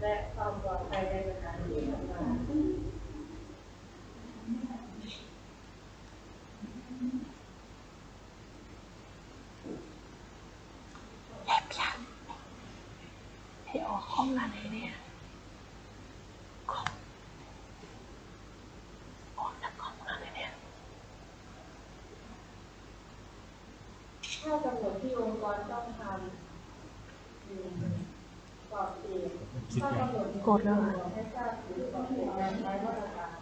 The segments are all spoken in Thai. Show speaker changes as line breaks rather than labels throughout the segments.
และความปลอดภัยในสถานที่ทำงาน
ให้ออกห้องอะไรเนี่ยห้องออกจากห้องอะไรเนี่ย
ข้อกำหนดที่องค์กรต้องทำหนึ่งกรอบเข ตข้อกำหนด
กดแล้วเรอ
ให้ทราบถึงการใช้มาตรการ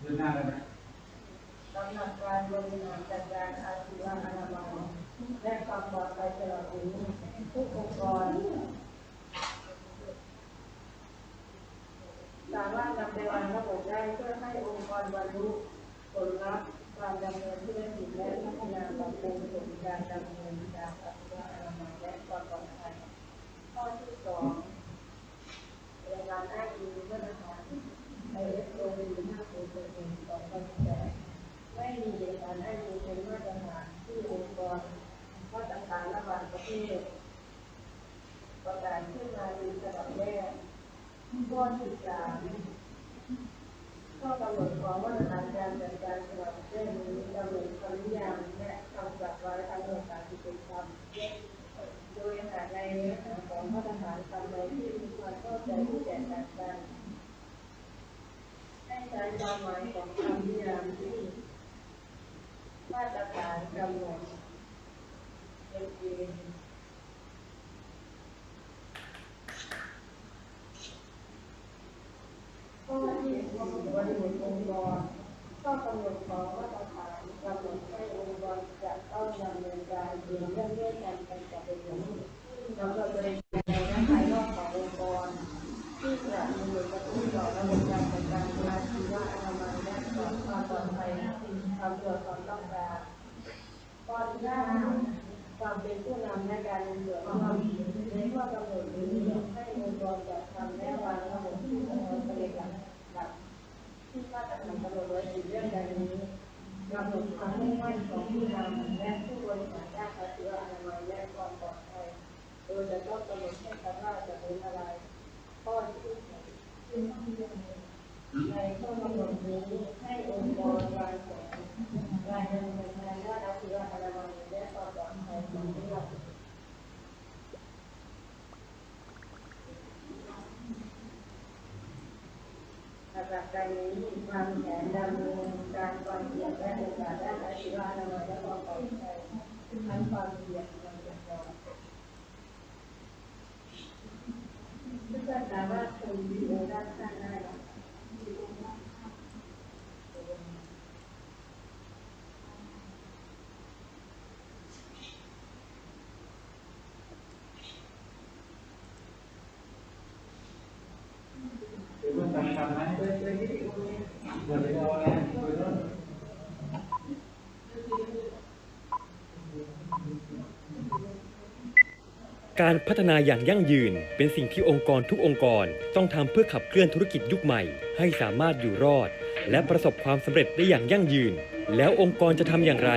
เดินหน้าได้ไหม
กำหนดการบริหารจัดการอาชีวะอนามัยและความปลอดภัยตลอดถึงทุกองค์กรสามารถนำไปวางระบบได้เพื่อให้องค์กรบรรลุผลลัพธ์การดำเนินธุรกิจและพัฒนาปรับปรุงผลการดำเนินการอาชีวะอนามัยและความปลอดภัยข้อที่สองรายงานอ้างอิงมาตรฐาน ISO 5001 2008ไม่มีเอกสารอ้างอิงเป็นมาตรฐานที่องค์กรมาตรฐานระหว่างประเทศ ประกาศขึ้นมาในฉบับแรก ข้อที่สามข้อกำหนดของมาตรฐานการจัดการฉบับเรื่องนี้กำหนดคำนิยามและคำศัพท์ไว้ทั้งหมดสามสิบเป็นคำโดยหากในเนื้อหาของมาตรฐานคำใดที่มีความเข้าใจที่แตกต่างกันให้ใช้ความหมายของคำนิยามที่มาตรฐานกำหนดเป็นเองข้อที่ สี่บริบทองค์กรข้อกำหนดของมาตรฐานกำหนดให้องค์กรจะต้องดำเนินการเรื่องเรื่องเรื่องการเป็นจัดเป็นอย่างนี้สำหรับบริการในและภายนอกขององค์กร ที่จะมีผลกระทบต่อระบบการจัดการอาชีวะอนามัยและความปลอดภัยความตรวจความต้องการข้อที่ห้าความเป็นผู้นำในการมีส่วนร่วมในข้อกำหนดนี้ให้องค์กรจัดทำและวางระบบที่จะทำผลิตภัณฑ์ที่มาตรฐานกำหนดไว้สี่เรื่องดังนี้กำหนดความมุ่งมั่นของผู้นำและผู้บริหารด้านอาชีวะอนามัยและความปลอดภัยโดยจะต้องกำหนดให้ชัดว่าจะเป็นอะไร ข้อที่ ในข้อกำหนดนี้ให้องค์กรวางแผนรายงานผลงานด้านอาชีวะอนามัยและความปลอดภัยของเรื่องหลักการนี้วางแผนดำเนินการความเสี่ยงและโอกาสด้านอาชีวะอนามัยและความปลอดภัยทั้งความเสี่ยงและความปลอดภัยเพื่อนสามารถชมวิดีโอด้านข้างได้นะ
เดี๋ยวมันจำจำไหม
เปิดเผยวิดีโอนี้
เดี๋ยวไปเอาอะไรไปโน่น
การพัฒนาอย่างยั่งยืนเป็นสิ่งที่องค์กรทุกองค์กรต้องทำเพื่อขับเคลื่อนธุรกิจยุคใหม่ ให้สามารถอยู่รอด และประสบความสำเร็จได้อย่างยั่งยืน แล้วองค์กรจะทำอย่างไร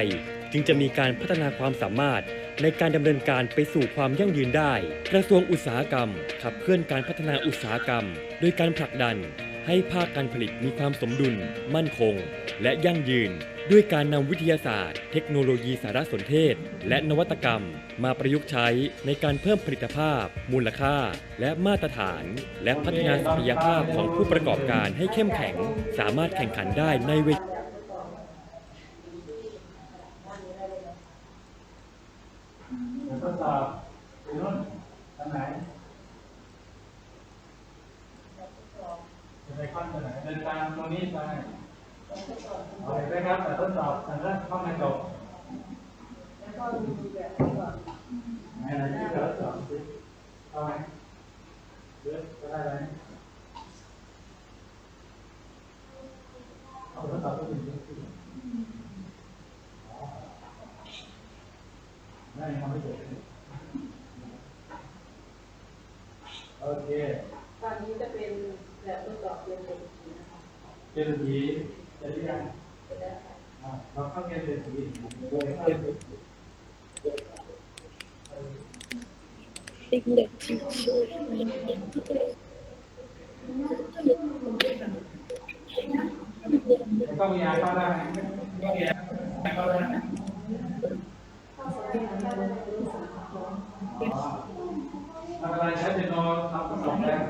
จึงจะมีการพัฒนาความสามารถ ในการดำเนินการไปสู่ความยั่งยืนได้ กระทรวงอุตสาหกรรม ขับเคลื่อนการพัฒนาอุตสาหกรรม โดยการผลักดัน ให้ภาคการผลิตมีความสมดุล มั่นคง และยั่งยืน ด้วยการนำวิทยาศาสตร์ เทคโนโลยีสารสนเทศ และนวัตกรรม มาประยุกต์ใช้ในการเพิ่มผลิตภาพ มูลค่า และมาตรฐาน และพัฒนาศักยภาพของผู้ประกอบการให้เข้มแข็ง สามารถแข่งขันได้ในเวที
ทดสอบไปโน่นทางไหนจะไปขั้นไปไหน เดินตามตรงนี้ไปเอาไปครับแต่ทดสอบแต่ละห้องกระจก
แล้วก็มีแบบทดสอบ
ไหนไหนที่ทดสอบสิเอาไหมเลือกก็ได้ไหมเอาทดสอบตัวหนึ่งสิได้ทำไม่เสร็จโอเค
ตอนนี้จะเป็น แดสอบเรียนเด็กนะที่นผีได้ยังอะ
เราเข้าเรียน
เด็
กผีเลยเข้าเรียนเด็กผีเด็กเด็
กที่ช่วยเด็กที่เด็กต้อง
มีอาเข้าได้ต้องมีอาเข้าได้ทำอะไรใช้เป็นนอนทำกระสอบแล้ว